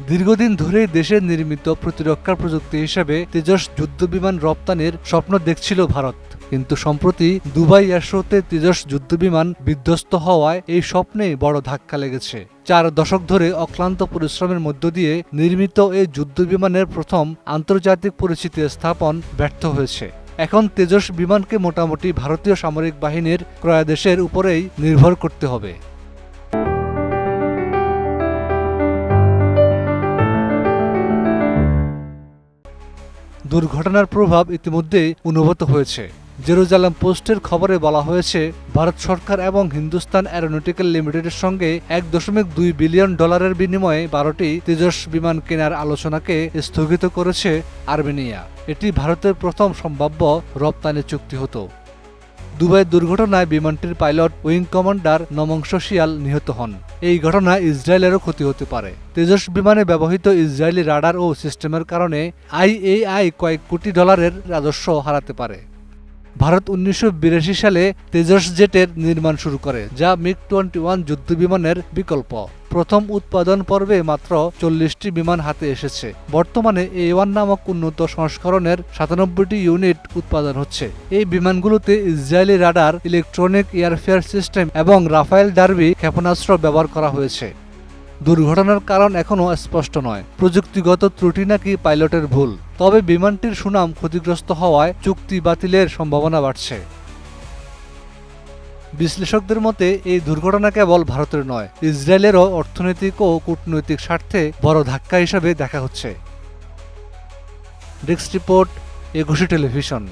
দীর্ঘদিন ধরেই দেশের নির্মিত প্রতিরক্ষা প্রযুক্তি হিসেবে তেজস যুদ্ধবিমান রপ্তানির স্বপ্ন দেখছিল ভারত। কিন্তু সম্প্রতি দুবাই এয়ারশোতে তেজস যুদ্ধবিমান বিধ্বস্ত হওয়ায় এই স্বপ্নে বড় ধাক্কা লেগেছে। চার দশক ধরে অক্লান্ত পরিশ্রমের মধ্য দিয়ে নির্মিত এই যুদ্ধবিমানের প্রথম আন্তর্জাতিক পরিচিতি স্থাপন ব্যর্থ হয়েছে। এখন তেজস বিমানকে মোটামুটি ভারতীয় সামরিক বাহিনীর ক্রয়াদেশের উপরেই নির্ভর করতে হবে। দুর্ঘটনার প্রভাব ইতিমধ্যে অনুভূত হয়েছে। জেরুজালাম পোস্টের খবরে বলা হয়েছে, ভারত সরকার এবং হিন্দুস্তান অ্যারোনটিক্যাল লিমিটেডের সঙ্গে এক দশমিক দুই বিলিয়ন ডলারের বিনিময়ে বারোটি তেজস বিমান কেনার আলোচনাকে স্থগিত করেছে আর্মেনিয়া। এটি ভারতের প্রথম সম্ভাব্য রপ্তানি চুক্তি হতো। দুবাই দুর্ঘটনায় বিমানটির পাইলট, উইং কমান্ডার নমংস শিয়াল নিহত হন। এই ঘটনায় ইসরায়েলেরও ক্ষতি হতে পারে। তেজস বিমানে ব্যবহৃত ইসরায়েলি রাডার ও সিস্টেমের কারণে আইএআই কয়েক কোটি ডলারের রাজস্ব হারাতে পারে। ভারত উনিশশো বিরাশি সালে তেজস জেটের নির্মাণ শুরু করে, যা মিগ টোয়েন্টি ওয়ান যুদ্ধবিমানের বিকল্প। প্রথম উৎপাদন পর্বে মাত্র চল্লিশটি বিমান হাতে এসেছে। বর্তমানে এ ওয়ান নামক উন্নত সংস্করণের সাতানব্বইটি ইউনিট উৎপাদন হচ্ছে। এই বিমানগুলোতে Israeli radar, electronic warfare system এবং রাফায়েল ডার্বি ক্ষেপণাস্ত্র ব্যবহার করা হয়েছে। দুর্ঘটনার কারণ এখনও স্পষ্ট নয়। প্রযুক্তিগত ত্রুটি নাকি পাইলটের ভুল। তবে বিমানটির সুনাম ক্ষতিগ্রস্ত হওয়ায় চুক্তি বাতিলের সম্ভাবনা বাড়ছে। বিশ্লেষকদের মতে, এই দুর্ঘটনা কেবল ভারতের নয়, ইসরায়েলেরও অর্থনৈতিক ও কূটনৈতিক স্বার্থে বড় ধাক্কা হিসাবে দেখা হচ্ছে। Desk report, Ekushey television.